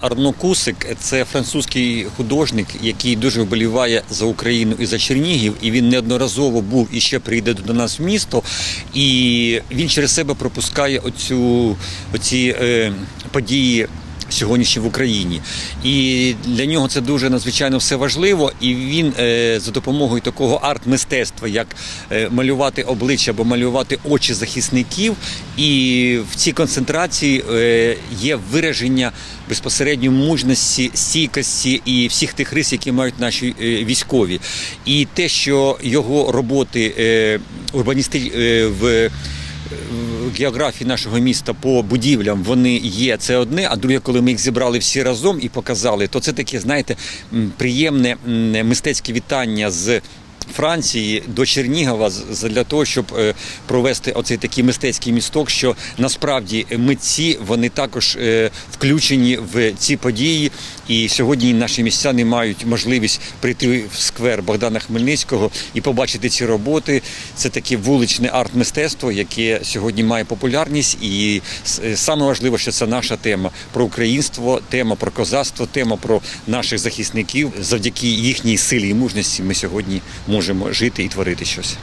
Арно Кусик це французький художник, який дуже вболіває за Україну і за Чернігів. І він неодноразово був і ще прийде до нас в місто. І він через себе пропускає оцю, оці е, події. Сьогоднішні в Україні, і для нього це дуже надзвичайно все важливо. І він е, за допомогою такого арт-мистецтва, як е, малювати обличчя або малювати очі захисників, і в цій концентрації е, є вираження безпосередньо мужності, стійкості і всіх тих рис, які мають наші військові. І те, що його роботи урбаністи в географії нашого міста по будівлям вони є. Це одне, а друге, коли ми їх зібрали всі разом і показали, то це таке, знаєте, приємне мистецьке вітання з. Франції до Чернігова для того, щоб е, провести оцей такий мистецький місток, що насправді митці вони також е, включені в ці події. І сьогодні наші містяни мають можливість прийти в сквер Богдана Хмельницького і побачити ці роботи. Це таке вуличне арт-мистецтво, яке сьогодні має популярність. І е, саме важливо, що це наша тема про українство, тема про козацтво, тема про наших захисників. Завдяки їхній силі і мужності ми сьогодні можемо жити і творити щось.